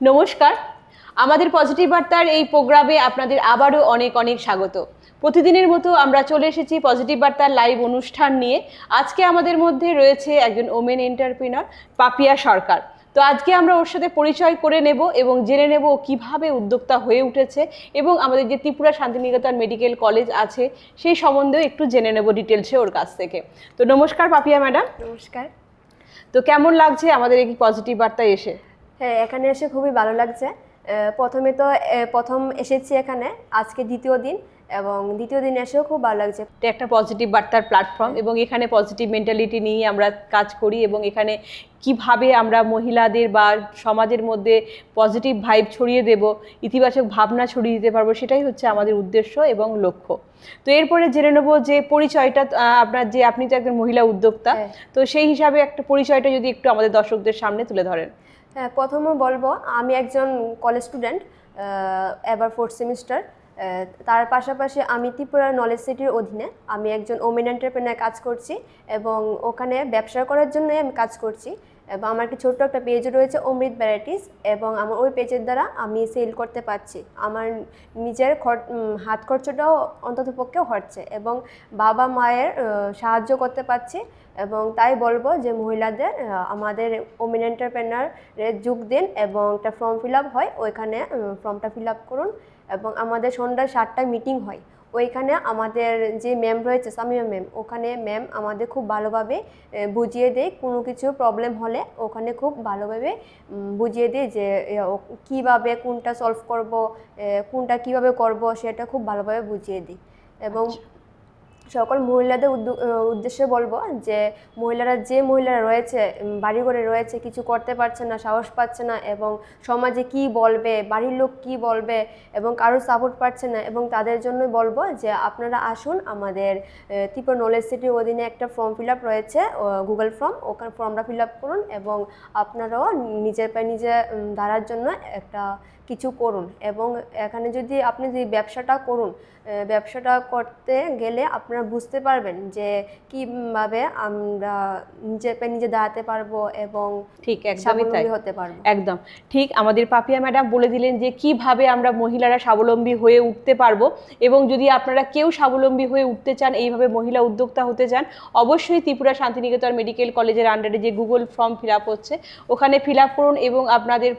নমস্কার। আমাদের পজিটিভ বার্তার এই প্রোগ্রামে আপনাদের আবারও অনেক অনেক স্বাগত। প্রতিদিনের মতো আমরা চলে এসেছি পজিটিভ বার্তার লাইভ অনুষ্ঠান নিয়ে। আজকে আমাদের মধ্যে রয়েছে একজন ওমেন এন্টারপ্রিনার পাপিয়া সরকার। তো আজকে আমরা ওর সাথে পরিচয় করে নেব এবং জেনে নেব ও কীভাবে উদ্যোক্তা হয়ে উঠেছে এবং আমাদের যে ত্রিপুরা শান্তিনিকেতন মেডিকেল কলেজ আছে সেই সম্বন্ধেও একটু জেনে নেব ডিটেলসে ওর কাছ থেকে। তো নমস্কার পাপিয়া ম্যাডাম। নমস্কার। তো কেমন লাগছে আমাদের এই পজিটিভ বার্তায় এসে? হ্যাঁ এখানে এসে খুবই ভালো লাগছে। প্রথমে তো প্রথম এসেছি এখানে আজকে দ্বিতীয় দিন এবং দ্বিতীয় দিন এসেও খুব ভালো লাগছে। এটা একটা পজিটিভ বার্তার প্ল্যাটফর্ম এবং এখানে পজিটিভ মেন্টালিটি নিয়ে আমরা কাজ করি এবং এখানে কীভাবে আমরা মহিলাদের বা সমাজের মধ্যে পজিটিভ ভাইব ছড়িয়ে দেব ইতিবাচক ভাবনা ছড়িয়ে দিতে পারব সেটাই হচ্ছে আমাদের উদ্দেশ্য এবং লক্ষ্য। তো এরপরে জেনে নেব যে পরিচয়টা আপনার যে আপনি তো একজন মহিলা উদ্যোক্তা হ্যাঁ। তো সেই হিসাবে একটা পরিচয়টা যদি একটু আমাদের দর্শকদের সামনে তুলে ধরেন। হ্যাঁ প্রথমে বলব, আমি একজন কলেজ স্টুডেন্ট এবার ফোর্থ সেমিস্টার তার পাশাপাশি আমি ত্রিপুরা নলেজ সিটির অধীনে আমি একজন ওমেন এন্টারপ্রেনার কাজ করছি এবং ওখানে ব্যবসা করার জন্যই আমি কাজ করছি। এবং আমার একটি ছোট্ট একটা পেজ রয়েছে, অমৃত ভ্যারাইটিস এবং আমার ওই পেজের দ্বারা আমি সেল করতে পারছি। আমার নিজের হাত খরচটাও অন্তত পক্ষেও হচ্ছে এবং বাবা মায়ের সাহায্য করতে পারছি এবং তাই বলব যে মহিলাদের আমাদের ওমেন এন্টারপ্রেনারে যোগ দিন এবং একটা ফর্ম ফিল আপ হয়। ওইখানে ফর্মটা ফিল আপ করুন এবং আমাদের সন্ধ্যা সাতটায় মিটিং হয়। ওইখানে আমাদের যে ম্যাম রয়েছে, সামিয়া ম্যাম ওখানে ম্যাম আমাদের খুব ভালোভাবে বুঝিয়ে দেয়, কোনো কিছু প্রবলেম হলে ওখানে খুব ভালোভাবে বুঝিয়ে দেয় যে কীভাবে কোনটা সলভ করব কোনটা কীভাবে করব, সেটা খুব ভালোভাবে বুঝিয়ে দিই এবং সকল মহিলাদের উদ্দু- উদ্দেশ্যে বলব যে মহিলারা যে মহিলারা রয়েছে বাড়িঘরে রয়েছে, কিছু করতে পারছে না, সাহস পাচ্ছে না এবং সমাজে কি বলবে, বাড়ির লোক কি বলবে এবং কারোর সাপোর্ট পাচ্ছে না এবং তাদের জন্য বলব যে আপনারা আসুন আমাদের ত্রিপুরা নলেজ সিটির অধীনে একটা ফর্ম ফিল আপ রয়েছে গুগল ফর্ম ওখানে ফর্মটা ফিল আপ করুন এবং আপনারাও নিজের পায়ে নিজে দাঁড়ার জন্য একটা কিছু করুন এবং এখানে যদি আপনি যদি ব্যবসাটা করুন ব্যবসাটা করতে গেলে আপনারা বুঝতে পারবেন যে কীভাবে আমরা নিজের পায়ে নিজে দাঁড়াতে পারব এবং ঠিক স্বাবলম্বী হতে পারব। একদম। ঠিক আমাদের পাপিয়া ম্যাডাম বলে দিলেন যে কীভাবে আমরা মহিলারা স্বাবলম্বী হয়ে উঠতে পারব এবং যদি আপনারা কেউ স্বাবলম্বী হয়ে উঠতে চান এইভাবে মহিলা উদ্যোক্তা হতে চান অবশ্যই ত্রিপুরা শান্তিনিকেতন মেডিকেল কলেজের আন্ডারে যে গুগল ফর্ম ফিল আপ হচ্ছে ওখানে ফিল আপ করুন এবং আপনাদের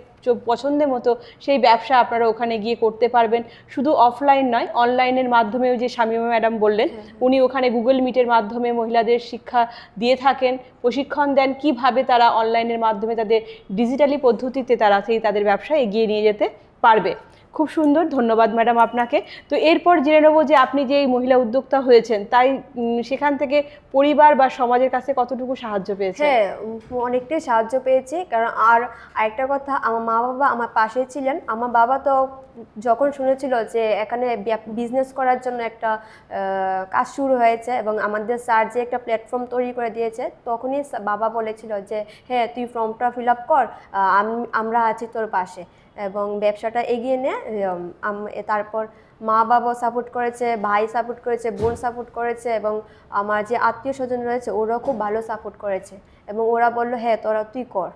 পছন্দের মতো সেই ব্যবসা আপনারা ওখানে গিয়ে করতে পারবেন। শুধু অফলাইন নয় অনলাইনের মাধ্যমেও যে শামীমা ম্যাডাম বললেন উনি ওখানে গুগল মিটের মাধ্যমে মহিলাদের শিক্ষা দিয়ে থাকেন প্রশিক্ষণ দেন কীভাবে তারা অনলাইনের মাধ্যমে তাদের ডিজিটালি পদ্ধতিতে তারা সেই তাদের ব্যবসা এগিয়ে নিয়ে যেতে পারবে। খুব সুন্দর, ধন্যবাদ ম্যাডাম আপনাকে। তো এরপর জেনে নেব যে আপনি যে এই মহিলা উদ্যোক্তা হয়েছেন, তাই সেখান থেকে পরিবার বা সমাজের কাছে কতটুকু সাহায্য পেয়েছে হ্যাঁ অনেকটাই সাহায্য পেয়েছি। কারণ আর আরেকটা কথা, আমার মা বাবা আমার পাশে ছিলেন। আমার বাবা তো যখন শুনেছিল যে এখানে বিজনেস করার জন্য একটা কাজ শুরু হয়েছে এবং আমাদের স্যার যে একটা প্ল্যাটফর্ম তৈরি করে দিয়েছে, তখনই বাবা বলেছিল যে হ্যাঁ তুই ফর্মটা ফিল আপ কর আমরা আছি তোর পাশে। এবং ব্যবসাটা এগিয়ে নে উম, আম- এ তারপর মা বাবা সাপোর্ট করেছে ভাই সাপোর্ট করেছে বোন সাপোর্ট করেছে এবং আমার যে আত্মীয় স্বজন রয়েছে ওরাও খুব ভালো সাপোর্ট করেছে এবং ওরা বলল হ্যাঁ তোরা তুই কর।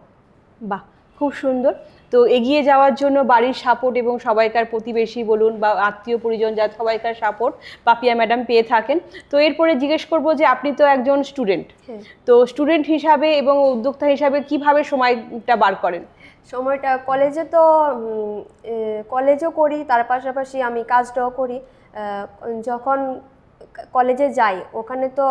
বাহ খুব সুন্দর। তো এগিয়ে যাওয়ার জন্য বাড়ির সাপোর্ট এবং সবাইকার প্রতিবেশী বলুন বা আত্মীয় পরিজন যা সবাইকার সাপোর্ট পাপিয়া ম্যাডাম পেয়ে থাকেন। তো এরপরে জিজ্ঞেস করব যে আপনি তো একজন স্টুডেন্ট হ্যাঁ। তো স্টুডেন্ট হিসাবে এবং উদ্যোক্তা হিসাবে কীভাবে সময়টা বার করেন? সময়টা কলেজে তো কলেজও করি, তার পাশাপাশি আমি কাজটাও করি। যখন কলেজে যাই, ওখানে তো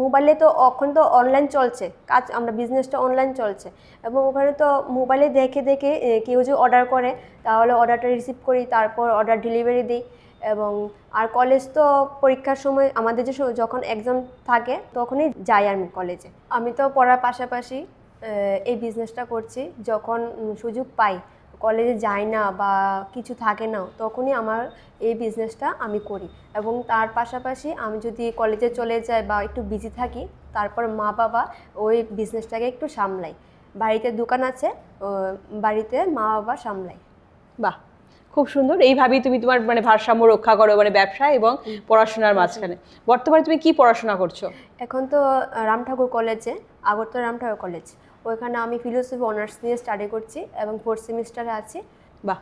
মোবাইলে তো এখন তো অনলাইন চলছে, কাজ, আমরা বিজনেসটা অনলাইন চলছে। এবং ওখানে তো মোবাইলে দেখে দেখে কেউ যে অর্ডার করে, তাহলে অর্ডারটা রিসিভ করি, তারপর অর্ডার ডেলিভারি দিই। এবং, আর কলেজ তো পরীক্ষার সময় আমাদের যে যখন এক্সাম থাকে, তখনই যাই আমি কলেজে আমি তো পড়ার পাশাপাশি এই বিজনেসটা করছি। যখন সুযোগ পাই কলেজে যাই না বা কিছু থাকে না তখনই আমার এই বিজনেসটা আমি করি। এবং তার পাশাপাশি আমি যদি কলেজে চলে যাই বা একটু বিজি থাকি তারপর মা বাবা ওই বিজনেসটাকে একটু সামলাই। বাড়িতে দোকান আছে বাড়িতে মা বাবা সামলাই। বাহ! খুব সুন্দর। এইভাবেই তুমি তোমার মানে ভারসাম্য রক্ষা করো মানে ব্যবসা এবং পড়াশোনার মাঝখানে। বর্তমানে তুমি কি পড়াশোনা করছ? এখন তো রাম ঠাকুর কলেজে আগরতলা রাম ঠাকুর কলেজ ওইখানে আমি ফিলোসফি অনার্স নিয়ে স্টাডি করছি এবং ফোর্থ সেমিস্টারে আছি। বাহ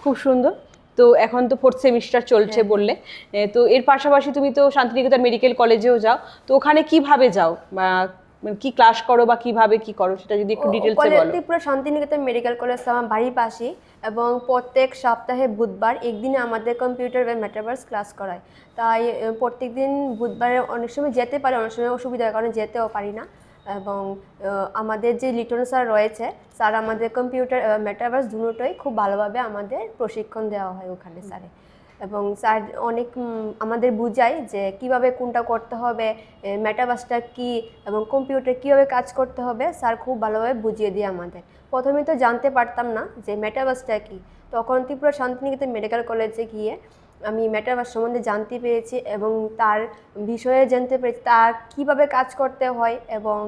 খুব সুন্দর। তো এখন তো ফোর্থ সেমিস্টার চলছে হ্যাঁ। বললে। তো এর পাশাপাশি তুমি তো শান্তিনিকেতন মেডিকেল কলেজেও যাও। তো ওখানে কীভাবে যাও? বা মানে কি ক্লাস করো বা কীভাবে কি করো? সেটা যদি একটু ডিটেলসে বলো। ত্রিপুরা শান্তিনিকেতন মেডিকেল কলেজ আমার বাড়ির পাশেই এবং প্রত্যেক সপ্তাহে বুধবার একদিনে আমাদের কম্পিউটার বা মেটাভার্স ক্লাস করায়। তাই প্রত্যেক দিন বুধবারে অনেক সময় যেতে পারে অনেক সময় অসুবিধার কারণ যেতেও পারি না। এবং আমাদের যে লিটন স্যার রয়েছে স্যার আমাদের কম্পিউটার মেটাভার্স দুটোই খুব ভালোভাবে আমাদের প্রশিক্ষণ দেওয়া হয় ওখানে স্যারে। এবং স্যার অনেক আমাদের বুঝায় যে কীভাবে কোনটা করতে হবে মেটাভার্সটা কি এবং কম্পিউটার কীভাবে কাজ করতে হবে স্যার খুব ভালোভাবে বুঝিয়ে দিয়ে আমাদের। প্রথমে তো জানতে পারতাম না যে মেটাভার্সটা কি। তখন ত্রিপুরা শান্তিনিকেতন মেডিকেল কলেজে গিয়ে আমি মেটাভার্স সম্বন্ধে জানতে পেরেছি এবং তার বিষয়ে জানতে পেরেছি তার কীভাবে কাজ করতে হয় এবং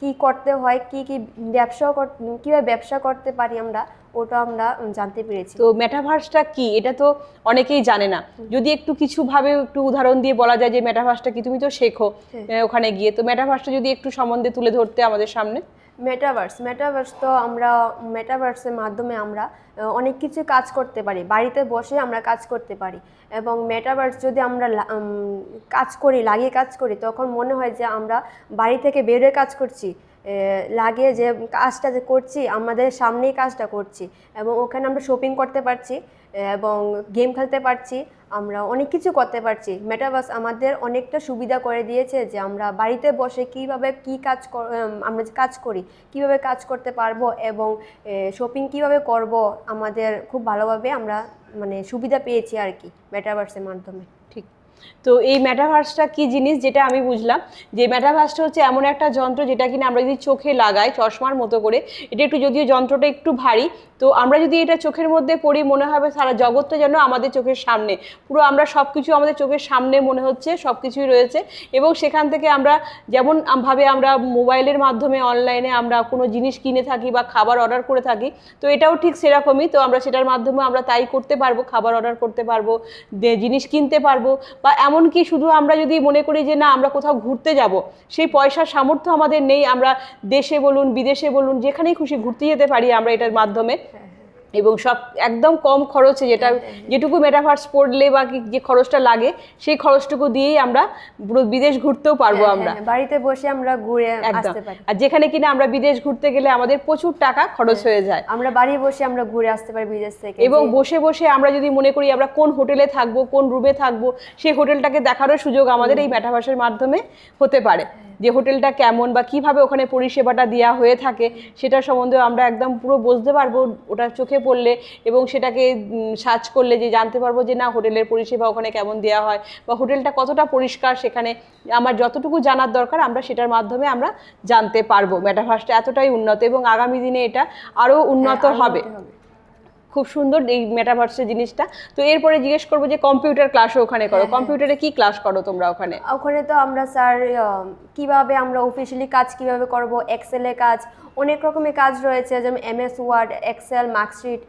কি করতে হয় কি কি ব্যবসা কর- কীভাবে ব্যবসা করতে পারি আমরা ওটা আমরা জানতে পেরেছি। তো মেটাভার্সটা কি? এটা তো অনেকেই জানে না। যদি একটু কিছু ভাবে একটু উদাহরণ দিয়ে বলা যায় যে মেটাভার্সটা কি? তুমি তো শেখো হ্যাঁ। ওখানে গিয়ে। তো মেটাভার্সটা যদি একটু সম্বন্ধে তুলে ধরতে আমাদের সামনে। মেটাভার্স মেটাভার্স তো আমরা মেটাভার্সের মাধ্যমে আমরা অনেক কিছু কাজ করতে পারি। বাড়িতে বসে আমরা কাজ করতে পারি। এবং মেটাভার্স যদি আমরা কাজ করি, লাগিয়ে কাজ করি, তখন মনে হয় যে আমরা বাড়ি থেকে বেরোয় কাজ করছি। লাগে যে কাজটা যে করছি, আমাদের সামনেই কাজটা করছি এবং ওখানে আমরা শপিং করতে পারছি এবং গেম খেলতে পারছি, আমরা অনেক কিছু করতে পারছি। মেটাভার্স আমাদের অনেকটা সুবিধা করে দিয়েছে যে আমরা বাড়িতে বসে কীভাবে কি কাজ আমরা কাজ করি, কীভাবে কাজ করতে পারব এবং শপিং কীভাবে করব, আমাদের খুব ভালোভাবে আমরা মানে সুবিধা পেয়েছি আর কি মেটাভার্সের মাধ্যমে। তো এই ম্যাটাভার্সটা কি জিনিস যেটা আমি বুঝলাম? যে মেটাভার্সটা হচ্ছে এমন একটা যন্ত্র যেটা কিনা আমরা যদি চোখে লাগাই চশমার মতো করে, এটা একটু যদিও যন্ত্রটা একটু ভারী, তো আমরা যদি এটা চোখের মধ্যে পড়ি, মনে হবে সারা জগৎটা যেন আমাদের চোখের সামনে। পুরো আমরা সব কিছু আমাদের চোখের সামনে মনে হচ্ছে সব কিছুই রয়েছে। এবং সেখান থেকে আমরা যেমন ভাবে আমরা মোবাইলের মাধ্যমে, অনলাইনে আমরা কোনো জিনিস কিনে থাকি বা খাবার অর্ডার করে থাকি, তো এটাও ঠিক সেরকমই। তো আমরা সেটার মাধ্যমে আমরা তাই করতে পারব, খাবার অর্ডার করতে পারব জিনিস কিনতে পারব বা এমনকি শুধু আমরা যদি মনে করি যে না, আমরা কোথাও ঘুরতে যাব, সেই পয়সার সামর্থ্য আমাদের নেই, আমরা দেশে বলুন, বিদেশে বলুন, যেখানেই খুশি ঘুরতে যেতে পারি আমরা এটার মাধ্যমে। এবং সব একদম কম খরচে যেটা যেটুকু মেটাভার্স পড়লে বা যে খরচটা লাগে সেই খরচটুকু দিয়েই আমরা পুরো বিদেশ ঘুরতেও পারব হ্যাঁ, আমরা। হ্যাঁ, বাড়িতে বসে আমরা ঘুরে একদম। আসতে পারি। আর যেখানে কিনা আমরা বিদেশ ঘুরতে গেলে আমাদের প্রচুর টাকা খরচ হয়ে যায়। আমরা বাড়ি বসে আমরা ঘুরে আসতে পারি বিদেশ থেকে এবং বসে বসে আমরা যদি মনে করি আমরা কোন হোটেলে থাকব কোন রুমে থাকব সেই হোটেলটাকে দেখারও সুযোগ আমাদের এই মেটাভার্সের মাধ্যমে হতে পারে। যে হোটেলটা কেমন বা কীভাবে ওখানে পরিষেবাটা দেওয়া হয়ে থাকে সেটার সম্বন্ধে আমরা একদম পুরো বুঝতে পারব ওটা চোখে পড়লে এবং সেটাকে সার্চ করলে যে জানতে পারব যে না হোটেলের পরিষেবা ওখানে কেমন দেওয়া হয় বা হোটেলটা কতটা পরিষ্কার সেখানে আমার যতটুকু জানার দরকার আমরা সেটার মাধ্যমে আমরা জানতে পারব মেটাভার্সটা এতটাই উন্নত এবং আগামী দিনে এটা আরও হ্যাঁ, উন্নত হবে। খুব সুন্দর এই মেটাভার্সের জিনিসটা। তো এরপরে জিজ্ঞেস করব যে কম্পিউটার ক্লাসও ওখানে করো। হ্যাঁ, কম্পিউটারে কি ক্লাস করো তোমরা ওখানে? ওখানে তো আমরা স্যার কীভাবে আমরা অফিসিয়ালি কাজ কীভাবে করব এক্সেলে কাজ অনেক রকমের কাজ রয়েছে যেমন এমএস ওয়ার্ড এক্সেল মার্কশিট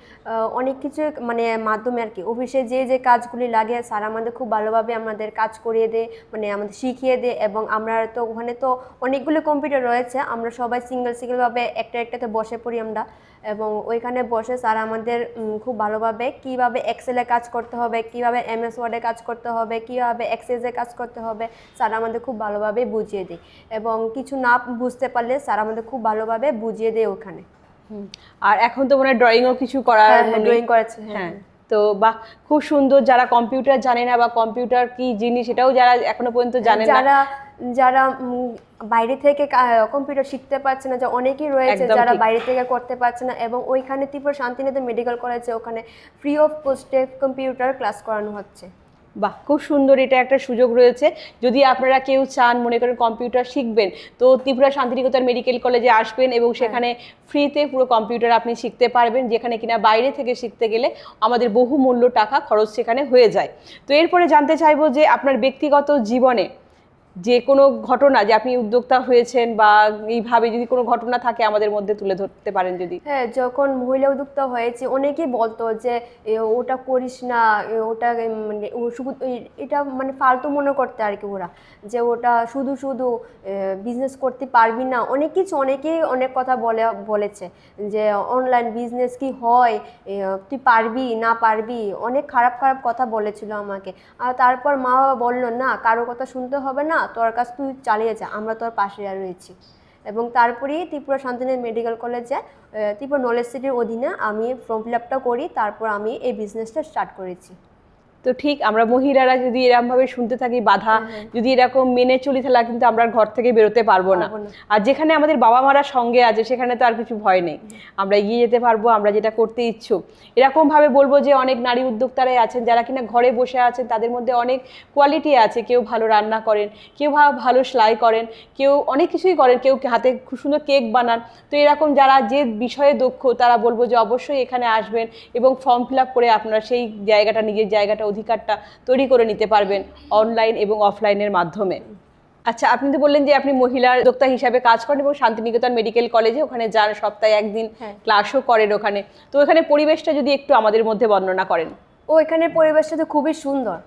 অনেক কিছু মানে মাধ্যমে আর কি। অফিসে যে যে কাজগুলি লাগে স্যার আমাদের খুব ভালোভাবে আমাদের কাজ করিয়ে দেয় মানে আমাদের শিখিয়ে দেয় এবং আমরা তো ওখানে তো অনেকগুলো কম্পিউটার রয়েছে আমরা সবাই সিঙ্গেল সিঙ্গেলভাবে একটা একটাতে বসে পড়ি আমরা। এবং ওইখানে বসে স্যার আমাদের খুব ভালোভাবে কীভাবে এক্সেলে কাজ করতে হবে কীভাবে এমএস ওয়ার্ডে কাজ করতে হবে কীভাবে এক্সেসে কাজ করতে হবে স্যার আমাদের খুব ভালোভাবে বুঝিয়ে দেয়। এবং কিছু না বুঝতে পারলে স্যার আমাদের খুব ভালোভাবে বুঝিয়ে দেয় ওখানে। আর এখন তো মনে হয় ড্রয়িংও কিছু করার মানে- ড্রয়িং করেছে হ্যাঁ। হ্যাঁ তো বাহ খুব সুন্দর যারা কম্পিউটার জানে না বা কম্পিউটার কি জিনিস সেটাও যারা এখনও পর্যন্ত জানে না যারা বাইরে থেকে কম্পিউটার শিখতে পারছে না যে অনেকেই রয়েছে যারা বাইরে থেকে করতে পারছে না এবং ওইখানে ত্রিপুরা শান্তিনিকেতন মেডিকেল কলেজে ওখানে ফ্রি অফ কস্টে কম্পিউটার ক্লাস করানো হচ্ছে। বাহ খুব সুন্দর এটা একটা সুযোগ রয়েছে। যদি আপনারা কেউ চান মনে করেন কম্পিউটার শিখবেন তো ত্রিপুরা শান্তিনিকেতন মেডিকেল কলেজে আসবেন এবং সেখানে ফ্রিতে পুরো কম্পিউটার আপনি শিখতে পারবেন যেখানে কিনা বাইরে থেকে শিখতে গেলে আমাদের বহু মূল্য টাকা খরচ সেখানে হয়ে যায়। তো এরপরে জানতে চাইব যে আপনার ব্যক্তিগত জীবনে যে কোনো ঘটনা, যে আপনি উদ্যোক্তা হয়েছেন বা এইভাবে যদি কোনো ঘটনা থাকে আমাদের মধ্যে তুলে ধরতে পারেন যদি। হ্যাঁ যখন মহিলা উদ্যোক্তা হয়েছে, অনেকেই বলতো যে ওটা করিস না ওটা মানে শুধু এটা মানে ফালতু মনে করতে আর কি ওরা, যে ওটা শুধু শুধু বিজনেস করতে পারবি না। অনেক কিছু, অনেকেই অনেক কথা বলে, বলেছে যে অনলাইন বিজনেস কি হয়? তুই পারবি, না পারবি? অনেক খারাপ খারাপ কথা বলেছিল আমাকে। আর তারপর মা বাবা বলল, না, কারও কথা শুনতে হবে না তোর কাজ তুই চালিয়ে যা, আমরা তোর পাশে রয়েছি। এবং তারপরেই ত্রিপুরা শান্তিনিকেতন মেডিকেল কলেজে ত্রিপুরা নলেজ সিটির অধীনে আমি ফর্ম ফিল আপটা করি, তারপর আমি এই বিজনেসটা স্টার্ট করেছি। তো ঠিক আমরা মহিলারা যদি এরকম ভাবে শুনতে থাকি বাধা যদি এরকম মেনে চলি তাহলে কিন্তু আমরা ঘর থেকে বেরোতে পারব না। আর যেখানে আমাদের বাবা মারা সঙ্গে আছে সেখানে তো আর কিছু ভয় নেই। আমরা এগিয়ে যেতে পারব আমরা যেটা করতে ইচ্ছুক। এরকম ভাবে বলব যে অনেক নারী উদ্যোক্তারাই আছেন যারা কিনা ঘরে বসে আছেন তাদের মধ্যে অনেক কোয়ালিটি আছে। কেউ ভালো রান্না করেন কেউ ভালো সেলাই করেন কেউ অনেক কিছুই করেন কেউ হাতে খুব সুন্দর কেক বানান। তো এরকম যারা যে বিষয়ে দক্ষ তারা বলব যে অবশ্যই এখানে আসবেন এবং ফর্ম ফিল আপ করে আপনারা সেই জায়গাটা নিজের জায়গাটা অধিকারটা তৈরি করে নিতে পারবেন অনলাইন এবং অফলাইনের মাধ্যমে। আচ্ছা আপনি তো বললেন যে আপনি মহিলা উদ্যোক্তা হিসাবে কাজ করেন এবং শান্তিনিকেতন মেডিকেল কলেজে ওখানে যান সপ্তাহে একদিন হ্যাঁ। ক্লাসও করেন ওখানে। তো ওখানে পরিবেশটা যদি একটু আমাদের মধ্যে বর্ণনা করেন। ও এখানে পরিবেশটা তো খুবই সুন্দর।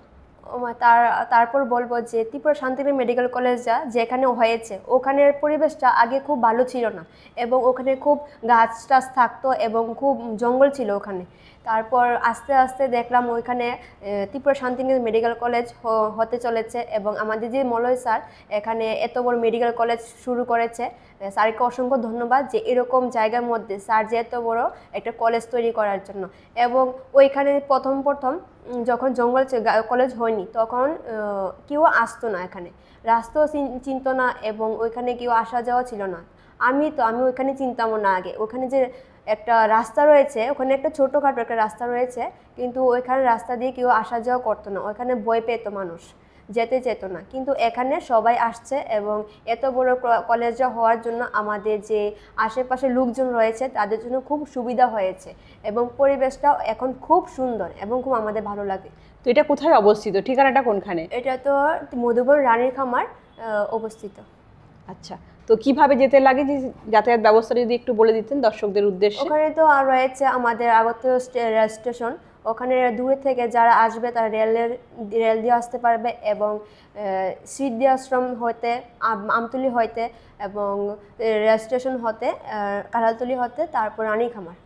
ও তার তারপর বলব যে ত্রিপুরা শান্তিনিকেতন মেডিকেল কলেজ যা যেখানে হয়েছে ওখানের পরিবেশটা আগে খুব ভালো ছিল না। এবং ওখানে খুব গাছ টাছ থাকতো এবং খুব জঙ্গল ছিল ওখানে। তারপর আস্তে আস্তে দেখলাম ওইখানে ত্রিপুরা শান্তিনিকেতন মেডিকেল কলেজ হতে চলেছে এবং আমাদের যে মলয় স্যার, এখানে এত বড় মেডিকেল কলেজ শুরু করেছে। স্যারকে অসংখ্য ধন্যবাদ যে এরকম জায়গার মধ্যে স্যার যে এত বড় একটা কলেজ তৈরি করার জন্য। এবং ওইখানে প্রথম প্রথম যখন জঙ্গল কলেজ হয়নি, তখন কেউ আসতো না এখানে। রাস্তাও চিন- চিনতো না এবং ওইখানে কেউ আসা যাওয়া ছিল না। আমি তো, আমি ওইখানে চিনতামও না আগে। ওখানে যে একটা রাস্তা রয়েছে ওখানে একটা ছোটোখাটো একটা রাস্তা রয়েছে কিন্তু ওইখানে রাস্তা দিয়ে কেউ আসা যাওয়া করতো না। ওইখানে ভয় পেতো মানুষ যেতে যেত না। কিন্তু এখানে সবাই আসছে এবং এত বড় ক- কলেজটা হওয়ার জন্য আমাদের যে আশেপাশে লোকজন রয়েছে তাদের জন্য খুব সুবিধা হয়েছে এবং পরিবেশটাও এখন খুব সুন্দর এবং খুব আমাদের ভালো লাগে। তো এটা কোথায় অবস্থিত? ঠিকানাটা কোনখানে? এটা তো মধুবন রানীর খামার অবস্থিত। আচ্ছা তো কীভাবে যেতে লাগে যে যাতায়াত ব্যবস্থা যদি একটু বলে দিতেন দর্শকদের উদ্দেশ্যে? ওখানে তো আর রয়েছে আমাদের আগরতলা স্টে- রেল স্টেশন। ওখানে দূরে থেকে যারা আসবে তারা রেলের রেল দিয়ে আসতে পারবে এবং সিদ্ধি আশ্রম হতে আম- আমতলি হইতে এবং রেল স্টেশন হতে কাঁঠালতলি হতে তারপর রানী খামার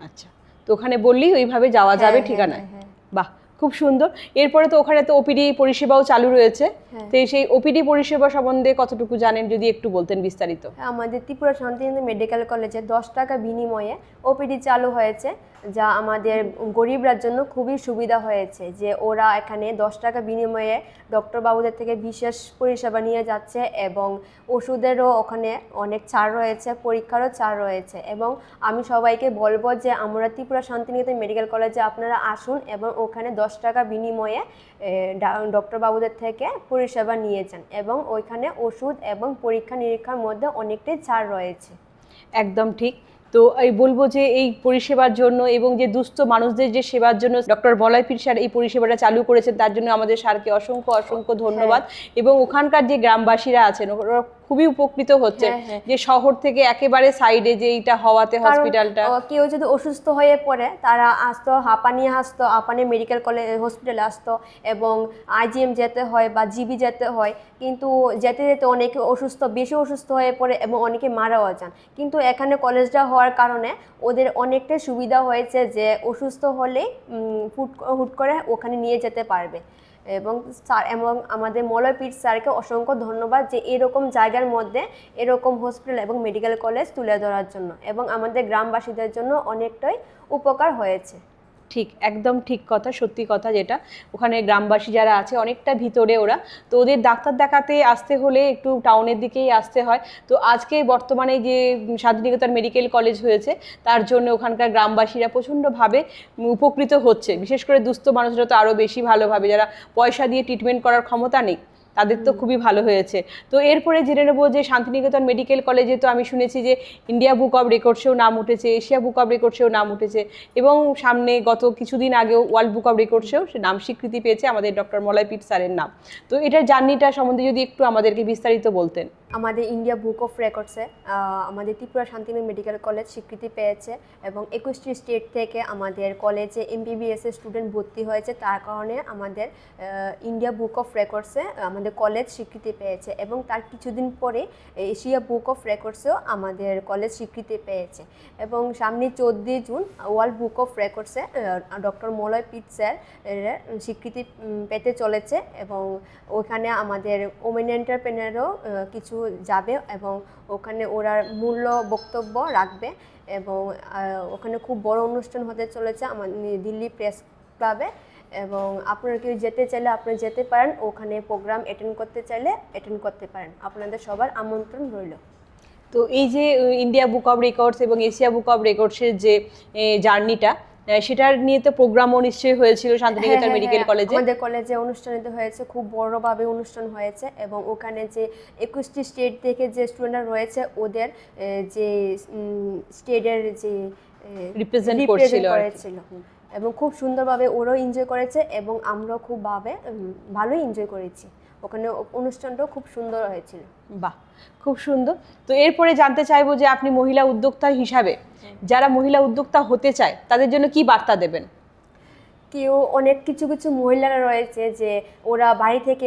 আচ্ছা। তো ওখানে বললি ওইভাবে যাওয়া যাবে হ্যাঁ, হ্যাঁ, ঠিকানায়। হ্যাঁ। বাহ। খুব সুন্দর। এরপরে তো ওখানে তো ওপিডি পরিষেবাও চালু রয়েছে। হ্যাঁ। তো সেই ওপিডি পরিষেবা সম্বন্ধে কতটুকু জানেন যদি একটু বলতেন বিস্তারিত? আমাদের ত্রিপুরা শান্তিনিকেতন মেডিকেল কলেজে দশ টাকা বিনিময়ে ওপিডি চালু হয়েছে। যা আমাদের গরিবরার জন্য খুবই সুবিধা হয়েছে যে ওরা এখানে দশ টাকা বিনিময়ে ডক্টর বাবুদের থেকে বিশেষ পরিষেবা নিয়ে যাচ্ছে এবং ওষুধেরও ওখানে অনেক ছাড় রয়েছে, পরীক্ষারও ছাড় রয়েছে এবং আমি সবাইকে বলব যে আমরা ত্রিপুরা শান্তিনিকেতন মেডিকেল কলেজে আপনারা আসুন এবং ওখানে দশ টাকা বিনিময়ে ডক্টর বাবুদের থেকে পরিষেবা নিয়ে যান এবং ওইখানে ওষুধ এবং পরীক্ষা নিরীক্ষার মধ্যে অনেকটাই ছাড় রয়েছে। একদম ঠিক। তো এই বলব যে এই পরিষেবার জন্য এবং যে দুস্থ মানুষদের যে সেবার জন্য ডক্টর বলয় পীর স্যার এই পরিষেবাটা চালু করেছেন তার জন্য আমাদের স্যারকে অসংখ্য অসংখ্য ধন্যবাদ। এবং ওখানকার যে গ্রামবাসীরা আছেন ওরা খুবই উপকৃত হচ্ছে হ্যাঁ, হ্যাঁ। যে শহর থেকে একেবারে সাইডে যে এইটা হওয়াতে হসপিটালটা কেউ যদি অসুস্থ হয়ে পড়ে তারা আসতো হাঁপানি আসতো হাঁপানি মেডিকেল কলেজ হসপিটালে আসতো এবং আইজিএম যেতে হয় বা জিবি যেতে হয় কিন্তু যেতে যেতে অনেকে অসুস্থ বেশি অসুস্থ হয়ে পড়ে এবং অনেকে মারাও যান কিন্তু এখানে কলেজটা হওয়ার কারণে ওদের অনেকটাই সুবিধা হয়েছে যে অসুস্থ হলে হুট হুট করে ওখানে নিয়ে যেতে পারবে। এবং স্যার এবং আমাদের মলয় মলয়পীঠ স্যারকে অসংখ্য ধন্যবাদ যে এরকম জায়গার মধ্যে এরকম হসপিটাল এবং মেডিকেল কলেজ তুলে ধরার জন্য এবং আমাদের গ্রামবাসীদের জন্য অনেকটাই উপকার হয়েছে। ঠিক, একদম ঠিক কথা, সত্যি কথা যেটা। ওখানে গ্রামবাসী যারা আছে, অনেকটা ভিতরে ওরা। তো ওদের ডাক্তার দেখাতে আসতে হলে একটু টাউনের দিকেই আসতে হয়। তো আজকে বর্তমানে যে শান্তিনিকেতন মেডিকেল কলেজ হয়েছে, তার জন্য ওখানকার গ্রামবাসীরা প্রচণ্ডভাবে উপকৃত হচ্ছে। বিশেষ করে দুস্থ মানুষরা তো আরও বেশি ভালোভাবে, যারা পয়সা দিয়ে ট্রিটমেন্ট করার ক্ষমতা নেই। তাদের তো খুবই ভালো হয়েছে। তো এরপরে জেনে নেব যে শান্তিনিকেতন মেডিকেল কলেজে তো আমি শুনেছি যে ইন্ডিয়া বুক অফ রেকর্ডসেও নাম উঠেছে এশিয়া বুক অফ রেকর্ডসেও নাম উঠেছে এবং সামনে গত কিছুদিন আগেও ওয়ার্ল্ড বুক অফ রেকর্ডসেও সে নাম স্বীকৃতি পেয়েছে আমাদের ডক্টর মলয় পিট স্যারের নাম। তো এটার জার্নিটা সম্বন্ধে যদি একটু আমাদেরকে বিস্তারিত বলতেন। আমাদের ইন্ডিয়া বুক অফ রেকর্ডসে আমাদের ত্রিপুরা শান্তিনিকেতন মেডিকেল কলেজ স্বীকৃতি পেয়েছে এবং একুশটি স্টেট থেকে আমাদের কলেজে এমবিবিএস এর স্টুডেন্ট ভর্তি হয়েছে। তার কারণে আমাদের ইন্ডিয়া বুক অফ রেকর্ডসে আমাদের কলেজ স্বীকৃতি পেয়েছে এবং তার কিছুদিন পরে এশিয়া বুক অফ রেকর্ডসেও আমাদের কলেজ স্বীকৃতি পেয়েছে। এবং সামনে চোদ্দোই জুন ওয়ার্ল্ড বুক অফ রেকর্ডসে ডক্টর মলয় পিট স্যার স্বীকৃতি পেতে চলেছে এবং ওখানে আমাদের ওমেন এন্টারপ্রেনারও কিছু যাবে এবং ওখানে ওরা মূল্য বক্তব্য রাখবে এবং ওখানে খুব বড় অনুষ্ঠান হতে চলেছে আমাদের দিল্লি প্রেস ক্লাবে এবং আপনারা কেউ যেতে চাইলে আপনারা যেতে পারেন, ওখানে প্রোগ্রাম অ্যাটেন্ড করতে চাইলে অ্যাটেন্ড করতে পারেন। আপনাদের সবার আমন্ত্রণ রইল। তো এই যে ইন্ডিয়া বুক অফ রেকর্ডস এবং এশিয়া বুক অফ রেকর্ডসের যে জার্নিটা সেটার নিয়ে তো প্রোগ্রামও নিশ্চয়ই হয়েছিল শান্তিনিকেতন হ্যাঁ, হ্যাঁ, মেডিকেল হ্যাঁ। কলেজে। আমাদের কলেজে অনুষ্ঠানিত হয়েছে খুব বড়ভাবে অনুষ্ঠান হয়েছে এবং ওখানে যে একুশটি স্টেট থেকে যে স্টুডেন্টরা রয়েছে ওদের যে স্টেটের যে রিপ্রেজেন্ট করেছিল এবং খুব সুন্দরভাবে ওরাও এনজয় করেছে এবং আমরাও খুব ভাবে ভালোই এনজয় করেছি। ওখানে অনুষ্ঠানটাও খুব সুন্দর হয়েছিল। বাহ খুব সুন্দর। তো এরপরে জানতে চাইব যে আপনি মহিলা উদ্যোক্তা হিসাবে যারা মহিলা উদ্যোক্তা হতে চায় তাদের জন্য কি বার্তা দেবেন? কেউ অনেক কিছু কিছু মহিলারা রয়েছে যে ওরা বাড়ি থেকে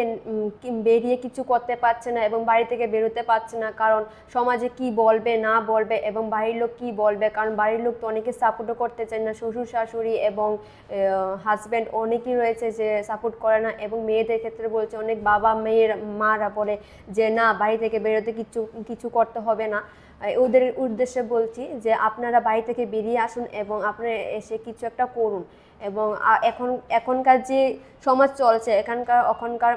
বেরিয়ে কিছু করতে পারছে না এবং বাড়ি থেকে বেরোতে পারছে না। কারণ সমাজে কি বলবে, না বলবে এবং বাড়ির লোক কি বলবে? কারণ বাড়ির লোক তো অনেকে সাপোর্টও করতে চায় না। শ্বশুর, শাশুড়ি এবং হাজব্যান্ড অনেকেই রয়েছে যে সাপোর্ট করে না এবং মেয়েদের ক্ষেত্রে বলছে অনেক বাবা মেয়ের মারা বলে যে না, বাড়ি থেকে বেরোতে কিছু কিছু করতে হবে না। ওদের উদ্দেশ্যে বলছি যে আপনারা বাড়ি থেকে বেরিয়ে আসুন এবং আপনারা এসে কিছু একটা করুন। এবং এখন এখনকার যে সমাজ চলছে এখানকার ওখানকার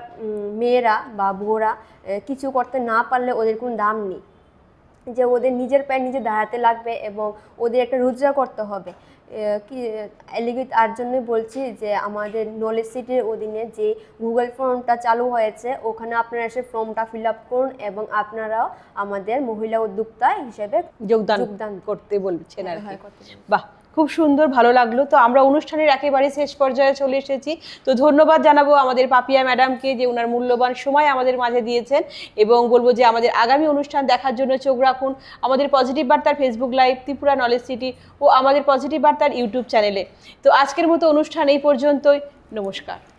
মেয়েরা বা বউরা কিছু করতে না পারলে ওদের কোনো দাম নেই। যে ওদের নিজের পায়ে নিজে দাঁড়াতে লাগবে এবং ওদের একটা রোজগার করতে হবে। কি এলিগে তার জন্যই বলছি যে আমাদের নলেজ সিটির অধীনে যে গুগল ফর্মটা চালু হয়েছে ওখানে আপনারা এসে ফর্মটা ফিল আপ করুন এবং আপনারাও আমাদের মহিলা উদ্যোক্তা হিসেবে যোগদান যোগদান করতে বলছেন আর কি। হ্যাঁ, পারেন। বাহ! খুব সুন্দর, ভালো লাগল। তো আমরা অনুষ্ঠানের একেবারে শেষ পর্যায়ে চলে এসেছি। তো ধন্যবাদ জানাব আমাদের পাপিয়া ম্যাডামকে যে ওনার মূল্যবান সময় আমাদের মাঝে দিয়েছেন এবং বলব যে আমাদের আগামী অনুষ্ঠান দেখার জন্য চোখ রাখুন আমাদের পজিটিভ বার্তার Facebook live Tripura knowledge city ও আমাদের পজিটিভ বার্তার ইউটিউব চ্যানেলে তো আজকের মতো অনুষ্ঠান এই পর্যন্তই। নমস্কার।